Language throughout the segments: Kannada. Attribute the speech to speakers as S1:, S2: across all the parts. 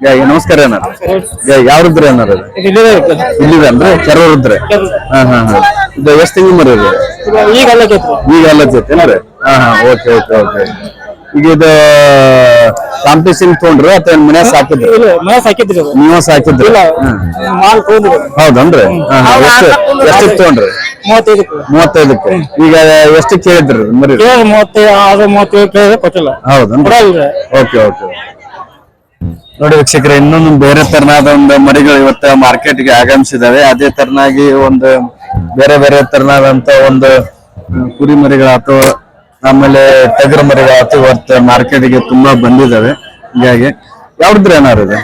S1: ನಮಸ್ಕಾರ ಏನಾರ ಜೈ ಯಾವ್ರಿದ್ರಿ ಏನಾರ ಇಲ್ಲಿದನ್ರಿ ಕೆರವ್ರಿದ್ರಿ ಹಾ ಹಾ ಹಾ. ಇದು ಎಷ್ಟ್ ತಿಂಗಳು ಮರಿ ಇದು?
S2: ಈಗ
S1: ಎಲ್ಲ ಜೊತೆ. ಹಾ ಹಾ ಓಕೆ ಓಕೆ ಓಕೆ. ಈಗ ಇದು ಕಾಂಪಿಟೇಷನ್ ತೊಗೊಂಡ್ರಿ ಅಥವಾ
S2: ಮನೆ ಸಾಕಿದ್ರು?
S1: ನೀವು ಸಾಕಿದ್ರಿ? ಹೌದನ್ರಿ? ಎಷ್ಟು? ತಗೊಂಡ್ರಿ.
S2: ಮೂವತ್ತೈದಕ್ಕೆ.
S1: ಈಗ ಎಷ್ಟು ಕೇಳಿದ್ರಿ ಮರಿ
S2: ಮೂವತ್ತೈದು ಕೊಟ್ಟಿಲ್ಲ.
S1: ಹೌದನ್ರಿ? Okay okay. ನೋಡಿ ವೀಕ್ಷಕರ ಇನ್ನೊಂದು ಬೇರೆ ತರನಾದ ಒಂದು ಮರಿಗಳು ಮಾರ್ಕೆಟ್ ಮಾರ್ಕೆಟ್ಗೆ ಆಗಮಿಸಿದಾವೆ. ಅದೇ ತರನಾಗಿ ಒಂದು ಬೇರೆ ಬೇರೆ ತರನಾದಂತ ಒಂದು ಕುರಿ ಮರಿಗಳಾತು ಆಮೇಲೆ ಟಗರು ಮರಿಗಳಾತು ಇವತ್ತು ಮಾರ್ಕೆಟ್ಗೆ ತುಂಬಾ ಬಂದಿದಾವೆ. ಹೀಗಾಗಿ ಯಾವ್ದ್ರ ಏನಾರು ಇದೆ?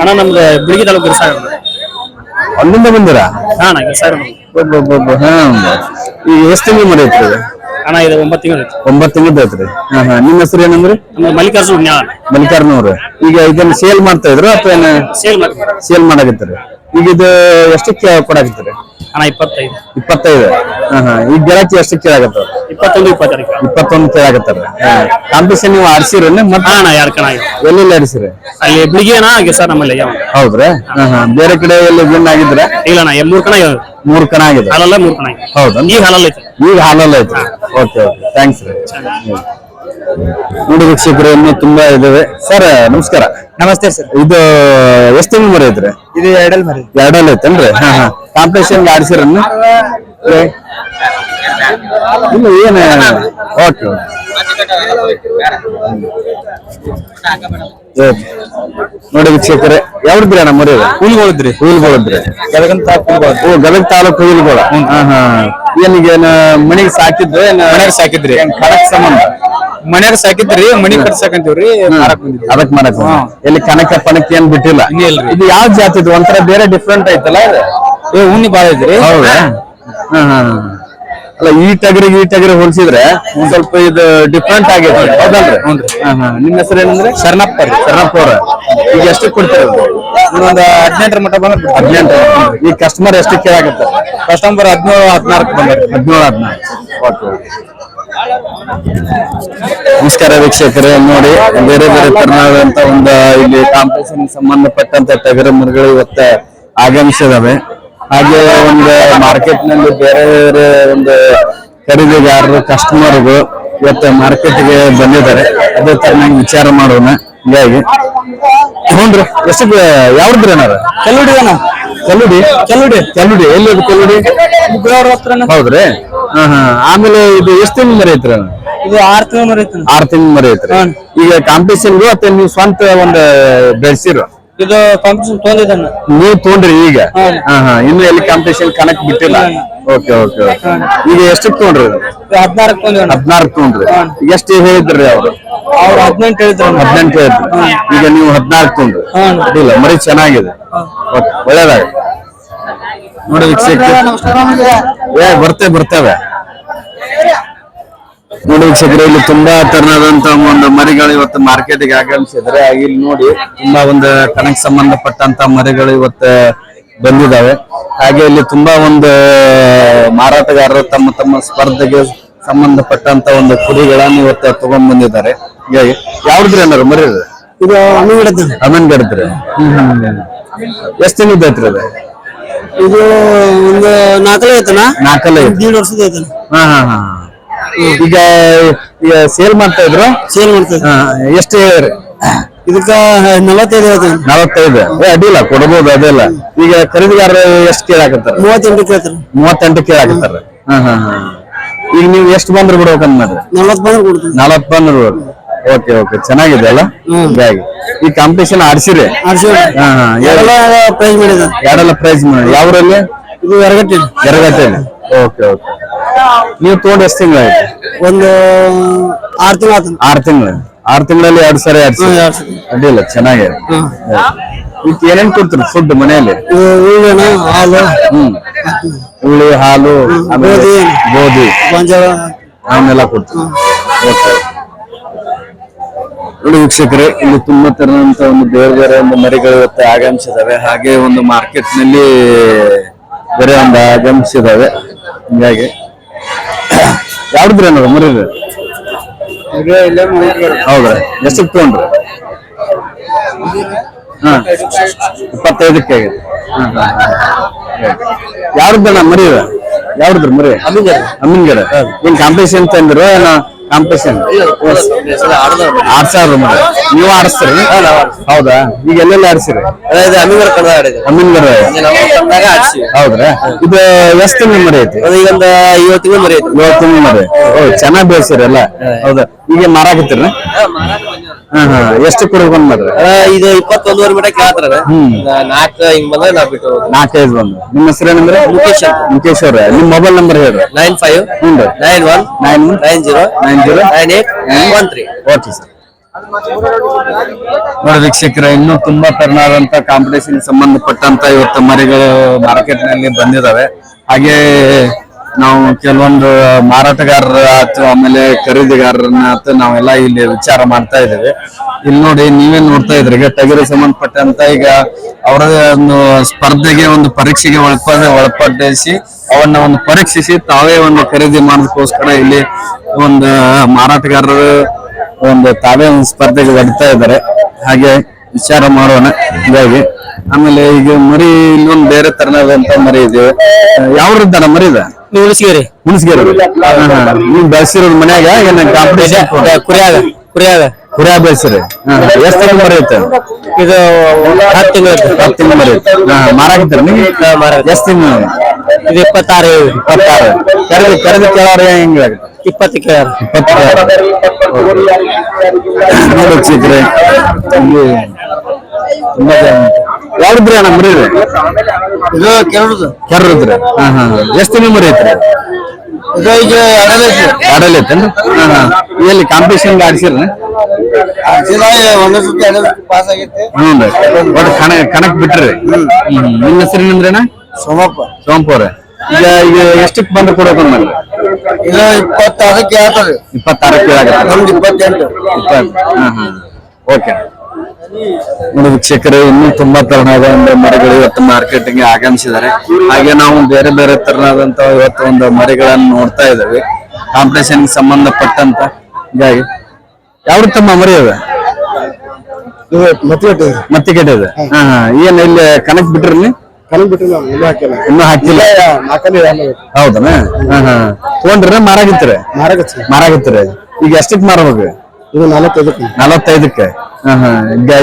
S2: ಅಣ್ಣ ನಮ್ದು ಬಿಳಿಗಿ ತಾಲೂಕು
S1: ಅಲ್ಲಿಂದ ಬಂದಿರಾ?
S2: ಹಾ ಅಣ್ಣ
S1: ಹಾ ಈಗ ಎಷ್ಟು ತಿಂಗಳು ಮರಿ ಐತ್ರಿ
S2: ಅಣ್ಣ ಇದು ಒಂಬತ್ತು ತಿಂಗಳು
S1: ಒಂಬತ್ತು ತಿಂಗಳು ಐತ್ರಿ ಹಾ ಹಾ. ನಿಮ್ಮ ಹೆಸರು ಏನಂದ್ರೆ?
S2: ಮಲ್ಲಿಕಾರ್ಜುನ್ ಮಲ್ಲಿಕಾರ್ಜುನ್ ಜ್ಞಾನ
S1: ಈಗ ಇದನ್ನ ಸೇಲ್ ಮಾಡ್ತಾ ಇದ್ರು ಅಥವಾ ಏನ?
S2: ಸೇಲ್ ಮಾಡ್ತಾರೆ
S1: ಸೇಲ್ ಮಾಡಕತ್ತೀರಿ ಈಗ ಇದು ಎಷ್ಟಕ್ಕೆ ಕೊಡಕತ್ತೀರಿ
S2: ಅಣ್ಣ ಇಪ್ಪತ್ತೈದು.
S1: ಇಪ್ಪತ್ತೈದು. ಹಾ ಹಾ. ಈಗ ಗಿರಾಕಿ ಎಷ್ಟಕ್ಕೆ ಕೇಳಾಕತ್ತಾರ?
S2: ಇಪ್ಪತ್ತೊಂದು ಇಪ್ಪತ್ತಾರೀಕು
S1: ಇಪ್ಪತ್ತೊಂದು. ಕೇಳಾಕತ್ತಾರ ಕಾಂಪಿಟೇಷನ್ ನೀವು ಆಡ್ಸಿರನ್ನ
S2: ಹಾ
S1: ಮತ್ತೆ?
S2: ಅಣ್ಣ ಎರಡು ಕಣ
S1: ಎಲ್ಲೆಲ್ಲಿ ಆಡಿಸಿರಿ
S2: ಅಲ್ಲಿ ಬಿಳಿಗಿ ಆಗಿ ಸರ್ ನಮ್ಮಲ್ಲಿ ಹೌದ್ರಿ
S1: ಹೌದ್ರಾ? ಹಾ ಹಾ. ಬೇರೆ ಕಡೆ ಎಲ್ಲ ವಿನ್ ಆಗಿದ್ರ?
S2: ಇಲ್ಲ ಅಣ್ಣ ಮೂರು ಕಣ
S1: ಮೂರ್ ಕಣ ಆಗಿದೆ.
S2: ಹಾಲಲ್ಲ ಮೂರ್ ಕಣ
S1: ಹೌದು?
S2: ಈಗ ಹಾಲಲ್ಲ ಐತಿ.
S1: ಈಗ ಹಾಲಲ್ಲ ಐತಿ. Okay okay. ಥ್ಯಾಂಕ್ಸ್ ರೀ. ನೋಡಿ ವೀಕ್ಷಕರು ಇನ್ನೂ ತುಂಬಾ ಇದಾವೆ. ಸರ್ ನಮಸ್ಕಾರ.
S2: ನಮಸ್ತೆ ಸರ್.
S1: ಇದು ಎಷ್ಟು ತಿಂಗಳು ಮರಿ ಐತ್ರಿ?
S2: ಇದು ಎರಡಲ್ ಮರಿ.
S1: ಎರಡಲ್ಲಿ ಐತೇನ್ರಿ? ಹಾ ಹಾ. ಕಾಂಪಿಟೇಷನ್ ಆಡ್ಸಿರನ್ನ ಇಲ್ಲ ಏನ ಓಕೆ ನೋಡಿ ವೀಕ್ಷಕರೇ ಯಾವ್ದ್ರಿ ಅಣ್ಣ ಮರಿ ಹುಲ್ಗೊಳದ್ರಿ ಹುಲ್ಗೊಳದ್ರಿ
S2: ಗದಗಂತ
S1: ತಾಲೂಕು ಗದಗ ತಾಲೂಕು ಹುಲ್ಗೊಳ. ಹಾ ಹಾ. ಮನಿಗೆ ಸಾಕಿದ್ದು ಏನ
S2: ಮನ್ಯಾಗ ಸಾಕಿದ್ರಿ.
S1: ಕಡಕ್ ಸಂಬಂಧ?
S2: ಮನ್ಯಾಗ ಸಾಕಿದ್ರಿ ಮನಿ ಕಟ್ಸಕಂತೀವ್ರಿ
S1: ಅದಕ್ ಮಾಡಕ್ ಎಲ್ಲಿ ಕನಕ ಪಣಕ್ಕೆ ಏನ್ ಬಿಟ್ಟಿಲ್ಲ. ಇದು ಯಾವ ಜಾತಿ ಇದು ಒಂಥರ ಬೇರೆ ಡಿಫ್ರೆಂಟ್ ಐತಲ್ಲ ಇದು?
S2: ಏ ಉಣ್ಣಿ ಬಾಳ ಐತ್ರಿ
S1: ಹೌದಾ? ಹಾ, ಹಾ. ಅಲ್ಲ ಈ ಟಗರಿಗೆ ಈ ಟಗರಿ ಹೋಲಿಸಿದ್ರೆ ಒಂದ್ ಸ್ವಲ್ಪ ಇದು ಡಿಫ್ರೆಂಟ್ ಆಗಿದೆ ಹೌದಲ್ರಿ. ನಿಮ್ಮ ಹೆಸರು ಏನಂದ್ರೆ? ಶರಣಪ್ಪ ರೀ. ಶರಣಪ್ಪ ಅವ್ರ. ಈಗ ಎಷ್ಟು ಕೊಡ್ತೀರ
S2: ಇನ್ನೊಂದು ಹದಿನೆಂಟರ ಮಟ್ಟ ಬಂದ್ರೆ
S1: ಹದಿನೆಂಟು ಈ ಕಸ್ಟಮರ್ ಎಷ್ಟು ಕೇಳಾಕತ್ತಾರ?
S2: ಕಸ್ಟಮರ್ ಹದಿನೇಳು ಹದಿನಾಲ್ಕು ಬಂದ್ರೆ.
S1: ಹದಿನೇಳು ಹದಿನಾಲ್ಕು. ಓಕೆ ನಮಸ್ಕಾರ ವೀಕ್ಷಕರೇ. ನೋಡಿ ಬೇರೆ ಬೇರೆ ತರನಾದಂತ ಒಂದು ಇಲ್ಲಿ ಕಾಂಪಿಟೇಷನ್ ಸಂಬಂಧಪಟ್ಟಂತ ಟಗರ ಮರಗಳು ಇವತ್ತ ಆಗಮಿಸಿದಾವೆ. ಹಾಗೆ ಒಂದು ಮಾರ್ಕೆಟ್ನಲ್ಲಿ ಬೇರೆ ಬೇರೆ ಒಂದು ಖರೀದಿಗಾರರು ಕಸ್ಟಮರ್ಗಳು ಇವತ್ತು ಮಾರ್ಕೆಟ್ಗೆ ಬಂದಿದ್ದಾರೆ. ಅದೇ ತರನಾಗಿ ವಿಚಾರ ಮಾಡೋಣ. ಹೀಗಾಗಿ. ಹ್ಞೂನ್ರಿ ಎಷ್ಟು ಯಾವ್ದ್ರಿ ಏನಾರ
S2: ಕಲ್ಲುಡಿ ಅಣ್ಣ.
S1: ಕಲ್ಲುಡಿ? ಕಲ್ಲುಡಿ. ಕಲ್ಲುಡಿ ಎಲ್ಲಿ ಅದು ಕಲ್ಲುಡಿ? ಹೌದ್ರಿ? ಹಾ ಹಾ. ಆಮೇಲೆ ಇದು ಎಷ್ಟು ತಿಂಗಳು ಮರಿ ಐತ್ರಿ
S2: ಇದು ಆರ್ ತಿಂಗಳು ಮರಿ ಐತ್ರಿ
S1: ಆರ್ ತಿಂಗಳು ಮರಿ ಐತ್ರಿ ಈಗ ಕಾಂಪಿಟೇಷನ್ಗೂ ಅಥವಾ ನೀವು ಸ್ವಂತ ಒಂದು ಬೆಳೆಸಿರು.
S2: ಇದು ಕಾಂಪಿಟೇಷನ್ ತೊಂದಿದ್ದಾನ
S1: ನೀವು ತೊಗೊಂಡ್ರಿ ಈಗ. ಹಾ. ಹಾ ಇನ್ನು ಎಲ್ಲಿ ಕಾಂಪಿಟೇಷನ್ ಕನೆಕ್ಟ್ ಬಿಟ್ಟಿಲ್ಲ? ಓಕೆ ಓಕೆ ಈಗ ಎಷ್ಟು ತೊಗೊಂಡ್ರಿ?
S2: ಹದಿನಾರಕ್ಕೆ ತೊಂದಿವಣ್ಣ
S1: ಹದಿನಾರು ತೊಗೊಂಡ್ರಿ. ಎಷ್ಟು ಹೇಳಿದ್ರಿ ಅವ್ರು?
S2: ಅವ್ರು ಹದಿನೆಂಟು ಹೇಳಿದ್ರು
S1: ಹದಿನೆಂಟು ಹೇಳಿದ್ರು. ಈಗ ನೀವು ಹದಿನಾಲ್ಕು ತೊಗೊಂಡ್ರಿ. ಅಡ್ಡಿಲ್ಲ ಮರಿ ಚೆನ್ನಾಗಿದೆ. ಒಳ್ಳೇದಾಗ ನೋಡಿ ವೀಕ್ಷಕ ಏ ಬರ್ತೇ ಬರ್ತೇವೆ. ನೋಡಿ ವೀಕ್ಷಕರು ಇಲ್ಲಿ ತುಂಬಾ ತರನಾದಂತ ಒಂದು ಮರಿಗಳು ಇವತ್ತು ಮಾರ್ಕೆಟ್ಗೆ ಆಗಮಿಸಿದ್ರೆ ಇಲ್ಲಿ ನೋಡಿ ತುಂಬಾ ಒಂದು ಕಣಕ್ ಸಂಬಂಧಪಟ್ಟಂತ ಮರಿಗಳು ಇವತ್ತು ಬಂದಿದಾವೆ ಹಾಗೆ ಇಲ್ಲಿ ತುಂಬಾ ಒಂದು ಮಾರಾಟಗಾರರು ತಮ್ಮ ತಮ್ಮ ಸ್ಪರ್ಧೆಗೆ ಸಂಬಂಧಪಟ್ಟಂತ ಒಂದು ಕುರಿಗಳನ್ನು ಇವತ್ತು ತಗೊಂಡ್ ಬಂದಿದ್ದಾರೆ. ಹೀಗಾಗಿ ಯಾವ್ದ್ರಿ ಏನಾರು ಮರಿ ಇದು? ಅಮನ್ ಗಡ್ದ್ರಿ ಎಷ್ಟು ದಿನ ಐತ್ರಿ ಅದು?
S2: ಇದು ಒಂದು ನಾಲ್ಕಲೇ ಐತನ
S1: ನಾಲ್ಕಲೇ ಐತಿ
S2: ವರ್ಷದ ಐತನ
S1: ಹಾ ಹಾ ಹಾ. ಈಗ ಈಗ ಸೇಲ್ ಮಾಡ್ತಾ ಇದ್ರು?
S2: ಸೇಲ್
S1: ಎಷ್ಟು ಹೇಳಿರಿ
S2: ಇದಕ್ಕ ನಲವತ್ತೈದು
S1: ನಲವತ್ತೈದು? ಏ ಅಡ್ಡಿಲ್ಲ ಕೊಡ್ಬೋದು ಅದೆಲ್ಲ ಈಗ ಖರೀದಿಗಾರರು ಎಷ್ಟು ಕೇಳಾಕತ್ತಾರ?
S2: ಮೂವತ್ತೆಂಟು ಕೇಳ್ತಾರ.
S1: ಮೂವತ್ತೆಂಟು ಕೇಳಾಕತ್ತಾರ. ಹಾ ಹಾ ಹಾ. ಈಗ ನೀವು ಎಷ್ಟು ಬಂದ್ರೆ ಬಿಡ್ಬೇಕಂತ ಮಾಡ್ರಿ
S2: ನಲವತ್ತು ಬಂದ್ರೆ ಕೊಡ್ತೀನಿ.
S1: ನಲವತ್ತು ಬಂದ್ರೆ ಓಕೆ ಓಕೆ. ಚೆನ್ನಾಗಿದೆ ಅಲ್ಲ? ಹೀಗಾಗಿ ಈ ಕಾಂಪಿಟೇಷನ್ ಆಡ್ಸಿರಿ?
S2: ಪ್ರೈಸ್ ಮಾಡಿದ
S1: ಎರಡೆಲ್ಲ ಪ್ರೈಸ್ ಮಾಡಿ ಯಾವ್ರಲ್ಲಿ?
S2: ಇದು ಎರಗಟ್ಟಿ
S1: ಎರಗಟ್ಟೆ ಓಕೆ ಓಕೆ. ನೀವು ತಗೊಂಡು ಎಷ್ಟು ತಿಂಗಳಾಯ್ತು
S2: ಒಂದು ಆರು ತಿಂಗಳ
S1: ಆರ್ ಆರು ಆರ್ ತಿಂಗಳಲ್ಲಿ ಎರಡು ಸರಿ
S2: ಎರಡು ಸರಿ.
S1: ಅಡ್ಡಿಲ್ಲ ಚೆನ್ನಾಗಿದೆ. ಇದಕ್ಕೆ ಏನೇನ್ ಕೊಡ್ತೀರಿ ಫುಡ್ ಮನೆಯಲ್ಲಿ?
S2: ಹಾಲು.
S1: ಹ್ಮ್. ಹುಳಿ ಹಾಲು ಆಮೇಲೆ
S2: ಗೋಧಿ.
S1: ಗೋಧಿ.
S2: ಗೊಂಜಾಳ.
S1: ಅವನ್ನೆಲ್ಲ ಕೊಡ್ತೀವಿ. ಓಕೆ. ನೋಡಿ ವೀಕ್ಷಕರೇ ಇಲ್ಲಿ ತುಂಬಾ ತರದಂತ ಒಂದು ಬೇರೆ ಬೇರೆ ಒಂದು ಮರಿಗಳು ಇವತ್ತು ಆಗಮಿಸಿದಾವೆ. ಹಾಗೆ ಒಂದು ಮಾರ್ಕೆಟ್ನಲ್ಲಿ ಬೇರೆ ಒಂದು ಆಗಮಿಸಿದಾವೆ. ಹಿಂಗಾಗಿ ಯಾವ್ದ್ರಿ ಅನ್ನೋದು ಮರಿ ಹೌದ್ರಾ. ಎಷ್ಟಕ್ಕೆ ತಗೊಂಡ್ರಿ ಹಾ. ಇಪ್ಪತ್ತೈದಕ್ಕೆ ಆಗೈತೆ ಯಾವ್ದಣ್ಣ ಮರಿ? ಯಾವ್ದ್ರ ಮರಿ ಅಮ್ಮಿನ್ಗಡ ಏನ್ ಕಾಂಪಿಟೇಷನ್ ತಂದಿರೋ ಏನೋ ಕಾಂಪಿಟೇಷನ್? ಮರಿ ನೀವು ಆಡಿಸ್ತೀರಿ? ಹೌದಾ? ಈಗ ಎಲ್ಲೆಲ್ಲ ಆಡಿಸಿರಿ
S2: ಅಮ್ಮಿಗರ ಕನ್ನಡ ಆಡಿದೆ
S1: ಅಮ್ಮಿನ್ಗಡ ಹೌದ್ರಾ? ಇದು ಎಷ್ಟು ತಿಂಗಳು ಮರಿ ಐತಿ?
S2: ಈಗ ಒಂದು ಐವತ್ತು ತಿಂಗಳು ಮರಿ ಐತಿ.
S1: ಏಳು ತಿಂಗಳ ಮರಿ ಓ ಚೆನ್ನಾಗಿ ಬೆಳೆಸಿರಿ ಎಲ್ಲ. ಹೌದಾ? ಈಗ ಮಾರಾಕತ್ತೀರಿ ಎಷ್ಟು ಕೊಡ್ಬೇಕು ಬಂದ್
S2: ಆ, ಇದು ಇಪ್ಪತ್ತೊಂದುವರೆ ಮೀಟರ್ ಕೇಳ್ತಾರ. ನಾಲ್ಕು ಹಿಂಗ್ ಬಂದ್ರೆ ನಾ ಬಿಟ್ಟು
S1: ನಾಲ್ಕೈದು ಬಂದು. ನಿಮ್ಮ ಹೆಸರು ಏನಂದ್ರೆ? ಮುಖೇಶ್ ಮುಖೇಶ್ ಅವ್ರೆ. ನಿಮ್ ಮೊಬೈಲ್ ನಂಬರ್ ಹೇಳ್ರಿ.
S2: Nine five nine one
S1: nine
S2: nine zero
S1: nine zero
S2: nine eight one three.
S1: Okay sir. ನೋಡಿ ವೀಕ್ಷಕರೇ ಇನ್ನೂ ತುಂಬಾ ತರನಾದಂತ ಕಾಂಪಿಟೇಷನ್ ಸಂಬಂಧಪಟ್ಟಂತ ಇವತ್ತು ಮರಿಗಳು ಮಾರ್ಕೆಟ್ನಲ್ಲಿ ಬಂದಿದಾವೆ. ಹಾಗೆ ನಾವು ಕೆಲವೊಂದು ಮಾರಾಟಗಾರರ ಆಯ್ತು ಆಮೇಲೆ ಖರೀದಿಗಾರರನ್ನ ಆಯ್ತು ನಾವೆಲ್ಲ ಇಲ್ಲಿ ವಿಚಾರ ಮಾಡ್ತಾ ಇದ್ದೇವೆ. ಇಲ್ಲಿ ನೋಡಿ ನೀವೇ ನೋಡ್ತಾ ಇದ್ರಿ ಈಗ ಟಗರು ಸಂಬಂಧಪಟ್ಟಂತ ಈಗ ಅವರದೇ ಒಂದು ಸ್ಪರ್ಧೆಗೆ ಒಂದು ಪರೀಕ್ಷೆಗೆ ಒಳಪಡ ಒಳಪಡಿಸಿ ಅವನ್ನ ಒಂದು ಪರೀಕ್ಷಿಸಿ ತಾವೇ ಒಂದು ಖರೀದಿ ಮಾಡೋದಕ್ಕೋಸ್ಕರ ಇಲ್ಲಿ ಒಂದು ಮಾರಾಟಗಾರರು ಒಂದು ತಾವೇ ಒಂದು ಸ್ಪರ್ಧೆಗೆ ಒಡ್ತಾ ಇದ್ದಾರೆ. ಹಾಗೆ ವಿಚಾರ ಮಾಡೋಣ ಹೀಗಾಗಿ. ಆಮೇಲೆ ಈಗ ಮರಿ ಇಲ್ಲೊಂದು ಬೇರೆ ತರನಾದಂತ ಮರಿ ಇದೆ. ಯಾವ್ರದ್ದಾನ ಮರಿ ಇದೆ?
S2: ಉಳಿಸ್ಕೇರಿ.
S1: ಹುಣಸ್ಗೇರಿ ನೀವು ಬೆಳೆಸಿರೋದು ಮನ್ಯಾಗ ಏನ ಕಾಂಪಿಟೇಷನ್
S2: ಕುರಿಯಾಗ ಕುರಿಯಾಗ.
S1: ಹುರಿಯ ಬೆಳೆಸಿರಿ. ಎಷ್ಟು ತಿಂಗಳು
S2: ಇದು ಹತ್ತು ತಿಂಗಳು
S1: ಹತ್ತು ತಿಂಗಳು ಮರಿ ಐತೆ ಮಾರಾಕಿದ್ದೀರ ನೀವು ಎಷ್ಟು ತಿಂಗಳು?
S2: ಇದು ಇಪ್ಪತ್ತಾರು
S1: ಇಪ್ಪತ್ತಾರು. ಕರೆದು ಕರೆದು ಕೇಳೋರು ಹೆಂಗಾಗುತ್ತೆ
S2: ಇಪ್ಪತ್ತು ಕೇಳ
S1: ನೋಡಿ ಚಿಕ್ರೆ ಇಲ್ಲಿ ತುಂಬಾ ಜನ ಯಾವ್ದ್ರಿ ಅಣ್ಣ ಮರಿ ಇದೆ?
S2: ಕೆರಡುದು.
S1: ಕೆರ್ರದ್ರಿ ಹಾ ಹಾ ಎಷ್ಟು ತಿಂಗಳು ಮರಿ ಐತ್ರಿ?
S2: ಇದು ಈಗ ಎರಡನೇ
S1: ಆಡಲ್ ಐತೇನ್ರಿ ಹಾ ಹಾ. ಎಲ್ಲಿ ಕಾಂಪಿಟೇಷನ್ ಆಡಿಸಿರ್ರಿ?
S2: ಒಂದೇ ಸತಿ ಎರಡನೇ ಪಾಸ್ ಆಗೈತೆ.
S1: ಹ್ಞೂ ರೀ. ಒಟ್ಟು ಕಣ ಕಣಕ್ ಬಿಟ್ರಿ? ಹ್ಮ್ ನಿಮ್ಮ ಹೆಸರು ಏನಂದ್ರೆ
S2: ಸೋಮಪ್ಪ.
S1: ಸೋಂಪುರ ಈಗ ಈಗ ಎಷ್ಟಕ್ಕೆ ಬಂದು ಕೊಡೋಕೆ ಮಾಡಿ
S2: ಇದು ಇಪ್ಪತ್ತಾರಕ್ಕೆ ಹೇಳ್ತಾರೆ
S1: ಇಪ್ಪತ್ತಾರಕ್ಕೆ ಆಗತ್ತೆ
S2: ನಮ್ದು ಇಪ್ಪತ್ತೆಂಟು.
S1: ಇಪ್ಪತ್ತು. ಹಾ ಹಾ. ಓಕೆ. ನೋಡಿ ವೀಕ್ಷಕರು ಇನ್ನೂ ತುಂಬಾ ತರನಾದ ಒಂದು ಮರಿಗಳು ಇವತ್ತು ಮಾರ್ಕೆಟಿಂಗ್ ಆಗಮಿಸಿದ್ದಾರೆ. ಹಾಗೆ ನಾವು ಬೇರೆ ಬೇರೆ ತರನಾದಂತ ಇವತ್ತು ಒಂದು ಮರಿಗಳನ್ನು ನೋಡ್ತಾ ಇದ್ದೇವೆ. ಕಾಂಪಿಟೇಷನ್ ಸಂಬಂಧಪಟ್ಟಂತ. ಹೀಗಾಗಿ ಯಾವ ತಮ್ಮ ಮರಿ ಅದ?
S2: ಇದು ಮತ್ತೆ
S1: ಮತ್ತೆ ಇದೆ. ಹಾ. ಏನ್ ಇಲ್ಲಿ ಕನಕ್ ಬಿಟ್ರಿ ಇನ್ನೂ ಹಾಕಿಲ್ಲ. ಹೌದನ ಹಾ ಹಾ. ತೊಗೊಂಡ್ರ ಮಾರಾಗಿತ್ರಿ
S2: ಮಾರಾಗಚ್ಚಿ
S1: ಮಾರಾಗಿತ್ರಿ ಈಗ ಎಷ್ಟಕ್ ಮಾರಬೇಕು
S2: ಇದು
S1: ನಲವತ್ತೈದಕ್ಕೆ. ನಲವತ್ತೈದಕ್ಕೆ?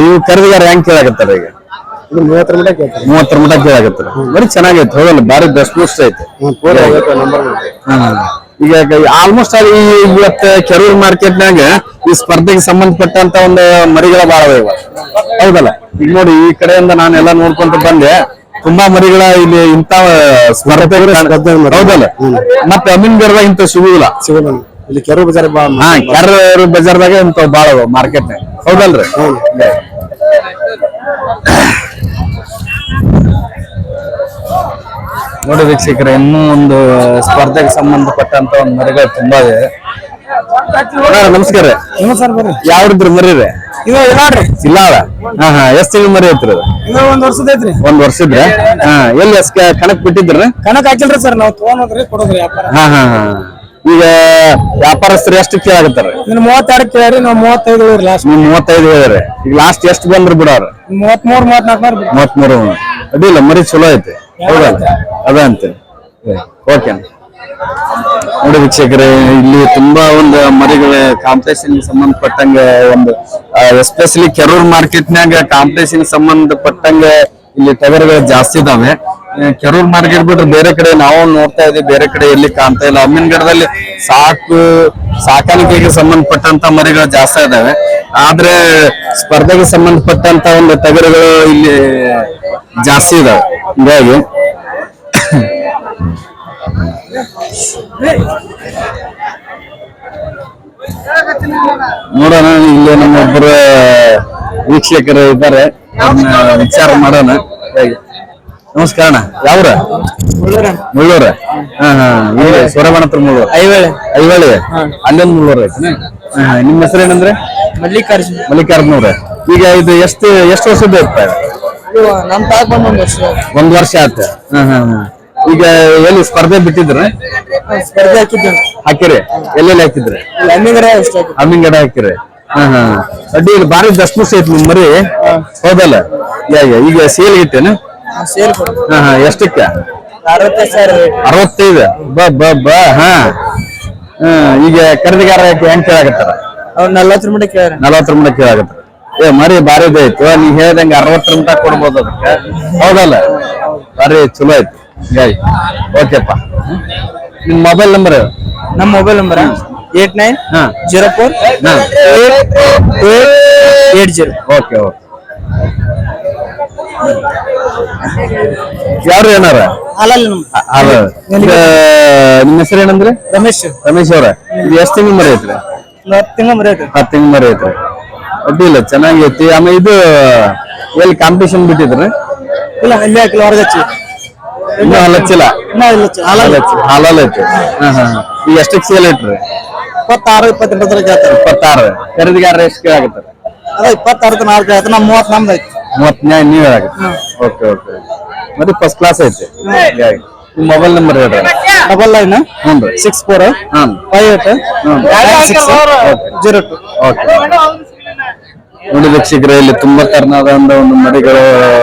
S1: ಇವು ಕರೆದಿಗಾರ ಹೆಂಗ್ ಕೇಳಾಕತ್ತಾರ ಈಗ?
S2: ಇದು ಮೂವತ್ತರ ಮಟ್ಟ ಕೇಳ್ತಾರೆ.
S1: ಮೂವತ್ತರ ಮಟ ಕೇಳಾಕತ್ತಾರ. ಬರೀ ಚೆನ್ನಾಗೈತೆ ಬಾರಿ ಬೆಸ್ಟ್ ಬೆಸ್ಟ್ ಐತೆ.
S2: ಪೂರ ನಂಬರ್.
S1: ಈಗ ಆಲ್ಮೋಸ್ಟ್ ಅಲ್ಲಿ ಇವತ್ತು ಕೆರೂರ್ ಮಾರ್ಕೆಟ್ನಾಗ ಈ ಸ್ಪರ್ಧೆಗೆ ಸಂಬಂಧಪಟ್ಟಂತ ಒಂದು ಮರಿಗಳ ಬಾಳ ಇವ. ಹೌದಲ್ಲ? ಈಗ ನೋಡಿ ಈ ಕಡೆಯಿಂದ ನಾನೆಲ್ಲ ನೋಡ್ಕೊಂತ ಬಂದೆ ತುಂಬಾ ಮರಿಗಳ ಇಲ್ಲಿ ಇಂತ ಸ್ಪರ್ಧೆ ಹೌದಲ್ಲ? ಮತ್ತೆ ಅಮೀನ್ಗರ್ದಾಗ ಇಂತ ಸಿಗುದಿಲ್ಲ.
S2: ಸಿಗೋಲ್ಲ ಇಲ್ಲಿ ಕೆರೆ ಬಜಾರ್
S1: ಹಾ ಕೆರೂರ್ ಬಜಾರ್ದಾಗ ಇಂತ ಬಾಳ ಮಾರ್ಕೆಟ್. ಹೌದಲ್ರಿ? ನೋಡಿ ವೀಕ್ಷಕರ ಇನ್ನೂ ಒಂದು ಸ್ಪರ್ಧೆಗೆ ಸಂಬಂಧಪಟ್ಟಂತ ಒಂದು ಮರಿಗಳು ತುಂಬಾ ಇದೆ. ಅಣ್ಣ, ನಮಸ್ಕಾರ.
S2: ಸರ್ ಬರ್ರಿ.
S1: ಯಾವ್ದಿದ್ರು ಮರಿ ರೀ?
S2: ಇದು ಇಲ್ಲಾಡ್ರಿ
S1: ಇಲ್ಲ ಹಾ ಹಾ ಎಷ್ಟ್ ತಿಂಗಳು ಮರಿ ಐತ್ರಿ ಅದು?
S2: ಇದು ಒಂದ್ ವರ್ಷದ ಐತ್ರಿ.
S1: ಒಂದ್ ವರ್ಷದ ಹಾ ಎಲ್ಲಿ ಎಸ್ ಕಣಕ್ ಬಿಟ್ಟಿದ್ರ
S2: ಕಣಕ್ ಹಾಕಿಲ್ರಿ ಸರ್ ನಾವು ತಗೊಂಡ್ರಿ ಕೊಡೋದ್ರಿ ವ್ಯಾಪಾರ.
S1: ಹಾ ಹಾ ಹಾ. ಈಗ ವ್ಯಾಪಾರಸ್ಥರು ಎಷ್ಟು ಕೇಳಾಗತ್ತಾರ
S2: ಇನ್ನು ಮೂವತ್ತೆರಡು ಕೇಳ್ರಿ ನಾವು ಮೂವತ್ತೈದು ಲಾಸ್ಟ್
S1: ನೀವು ಮೂವತ್ತೈದು ಹೇಳಿದ್ರಿ ಈಗ ಲಾಸ್ಟ್ ಎಷ್ಟು ಬಂದ್ರು ಬಿಡೋರು?
S2: ಮೂವತ್ಮೂರು ಮೂವತ್ನಾಲ್ಕು
S1: ಮೂವತ್ಮೂರು ಅಡಿಲ್ಲ ಮರಿ ಚಲೋ ಐತೆ. ಹೌದಾ ಅದ ಅಂತೇಳಿ ಓಕೆ ನೋಡಿ ವೀಕ್ಷಕರೇ ಇಲ್ಲಿ ತುಂಬಾ ಒಂದು ಮರಿಗಳ ಕಾಂಪಿಟೇಷನ್ ಸಂಬಂಧಪಟ್ಟಂಗ ಒಂದು ಎಸ್ಪೆಷಲಿ ಕೆರೂರ್ ಮಾರ್ಕೆಟ್ನಾಗ ಕಾಂಪಿಟೇಷನ್ ಸಂಬಂಧಪಟ್ಟಂಗ ಇಲ್ಲಿ ಟಗರ್ಗಳು ಜಾಸ್ತಿ ಇದಾವೆ. ಕೆರೂರ್ ಮಾರ್ಕೆಟ್ ಬಿಟ್ರೆ ಬೇರೆ ಕಡೆ ನಾವು ನೋಡ್ತಾ ಇದೀವಿ ಬೇರೆ ಕಡೆ ಎಲ್ಲಿ ಕಾಣ್ತಾ ಇಲ್ಲ. ಅಮ್ಮಿನಗಡದಲ್ಲಿ ಸಾಕು, ಸಾಕಾಣಿಕೆಗೆ ಸಂಬಂಧಪಟ್ಟಂತ ಮರಿಗಳು ಜಾಸ್ತಿ ಇದಾವೆ. ಆದ್ರೆ ಸ್ಪರ್ಧೆಗೆ ಸಂಬಂಧಪಟ್ಟಂತ ಒಂದು ತಗರುಗಳು ಇಲ್ಲಿ ಜಾಸ್ತಿ ಇದಾವೆ. ಹೀಗಾಗಿ ನೋಡೋಣ, ಇಲ್ಲಿ ನಮ್ಮೊಬ್ಬರು ವೀಕ್ಷಕರು ಇದ್ದಾರೆ. ವಿಚಾರ ಮಾಡೋಣ. ಹೇಗೆ ನಮಸ್ಕಾರ ಅಣ್ಣ. ಯಾವ್ರ? ಮುಳ್ಳೂರ. ಹಾ ಹಾ. ಇಲ್ಲಿ ಮುಳ್ಳೂರು.
S2: ಐವಳೆ
S1: ಐವಳಿ ಅಲ್ಲೊಂದು ಮುಳ್ಳೂರ್ ಐತಿ ನಿಮ್ಮ ಹೆಸರು ಏನಂದ್ರೆ?
S2: ಮಲ್ಲಿಕಾರ್ಜುನ್.
S1: ಮಲ್ಲಿಕಾರ್ಜುನವ್ರೆ. ಈಗ ಇದು ಎಷ್ಟು ಎಷ್ಟು ವರ್ಷದ ಐತ
S2: ನಮ್ ತಾಕ ಬಂದ್ ಒಂದ್ ವರ್ಷ
S1: ಒಂದ್ ವರ್ಷ ಆತ. ಈಗ ಎಲ್ಲಿ ಸ್ಪರ್ಧೆ ಬಿಟ್ಟಿದ್ರ?
S2: ಸ್ಪರ್ಧೆ ಹಾಕಿದ್ದೆ.
S1: ಹಾಕಿರಿ. ಎಲ್ಲೆಲ್ಲಿ ಹಾಕಿದ್ರೆ?
S2: ಎಷ್ಟು
S1: ಅಮ್ಮಿಂಗಡ ಹಾಕಿರಿ. ಹಾ ಹಾ. ಅಡ್ಡಿ ಇಲ್ಲಿ ಭಾರಿ ದಸ್ಮುಸ್ ಐತಿ ನಿಮ್ ಮರಿ. ಹೌದಲ್ಲ? ಈಗ ಸೇಲ್ ಇಟ್ಟೇನ ಹಾ ಹಾ ಎಷ್ಟಕ್ಕೆ?
S2: ಅರವತ್ತೈದು
S1: ಬ ಬ ಬ ಹಾ. ಹ್ಮ್ ಈಗ ಖರೀದಿಗಾರ ಹೆಂಗ್ ಕೇಳಾಕತ್ತಾರ?
S2: ನಲ್ವತ್ತರ ಮಟ್ಟ ಕೇಳ
S1: ನಲವತ್ತರ ಮಟ್ಟ ಕೇಳಾಕತ್ತಾರ. ಏ ಮರಿ ಭಾರಿ ಐತಿ ನೀ ಹೇಳ್ದಂಗ ಅರವತ್ತರ ಮಟ್ಟ ಕೊಡ್ಬೋದು ಅದಕ್ಕೆ. ಹೌದಲ್ಲ? ಭಾರಿ ಚಲೋ ಐತಿ ಹಿಂಗಾಗಿ ಓಕೆಪ್ಪ. ನಿಮ್ ಮೊಬೈಲ್ ನಂಬರ್
S2: ನಮ್ಮ ಮೊಬೈಲ್ ನಂಬರ್ ಏಟ್ ನೈನ್
S1: ಹಾ.
S2: Zero four eight zero.
S1: Okay okay. ಯಾರು ಏನಾರ?
S2: ಅಲ್ಲ ನಮ್ಮ
S1: ಹೆಸರು ಏನಂದ್ರೆ?
S2: ರಮೇಶ್.
S1: ರಮೇಶ್ ಅವ್ರ. ಇದು ಎಷ್ಟು ತಿಂಗಳ ಮರಿ ಐತ್ರಿ?
S2: ಹತ್ತು ತಿಂಗಳ ಮರಿ ಐತ್ರಿ.
S1: ಹತ್ತು ತಿಂಗಳ ಮರಿ ಐತ್ರಿ. ಅಡ್ಡಿಲ್ಲ ಚೆನ್ನಾಗಿ ಐತಿ. ಆಮೇಲೆ ಇದು ಎಲ್ಲಿ ಕಾಂಪಿಟೇಷನ್ ಬಿಟ್ಟಿದ್ರಿ?
S2: ಇಲ್ಲ ಇಲ್ಲೇ ಹಾಕಿಲ್ಲ ಹೊರಗೆ ಹಚ್ಚಿ.
S1: ಇನ್ನೂ ಹಲಚ್ಚಿಲ್ಲ
S2: ಇಲ್ಲ ಹಚ್ಚಿ. ಹಾಲಲ್ಲ
S1: ಹಾಲಲ್ಲ ಐತಿ ಹಾ ಹಾ ಈಗ ಎಷ್ಟಕ್ಕೆ ಸೇಲ್ ಐತ್ರಿ
S2: ಇಪ್ಪತ್ತಾರು ಇಪ್ಪತ್ತೆಂಟು ತನಕ ಕೇಳ್ತಾರೆ.
S1: ಇಪ್ಪತ್ತಾರು. ಖರೀದಿಗಾರ ಎಷ್ಟು ಕೇಳಾಕತ್ತಾರ?
S2: ಅದ ಇಪ್ಪತ್ತಾರು ತನಕ ನಾಲ್ಕು ಕೇಳ್ತಾರೆ. ನಮ್ಮ ಮೂವತ್ತು ನಮ್ದು ಐತಿ
S1: ಮೂವತ್ತು ನ್ಯಾಯ ನೀವು ಓಕೆ ಓಕೆ ಮತ್ತೆ ಫಸ್ಟ್ ಕ್ಲಾಸ್ ಐತೆ. ನಿಮ್ಮ ಮೊಬೈಲ್ ನಂಬರ್ ಹೇಳ್ರಿ.
S2: ಡಬಲ್ ನೈನ್
S1: ಹ್ಞೂ ರೀ.
S2: ಸಿಕ್ಸ್ ಫೋರ್
S1: ಹಾಂ?
S2: Five eight six zero two
S1: okay ನೋಡಿ ವೀಕ್ಷಕರೇ ಇಲ್ಲಿ ತುಂಬಾ ತರನಾದ ಒಂದು ಮರಿಗಳು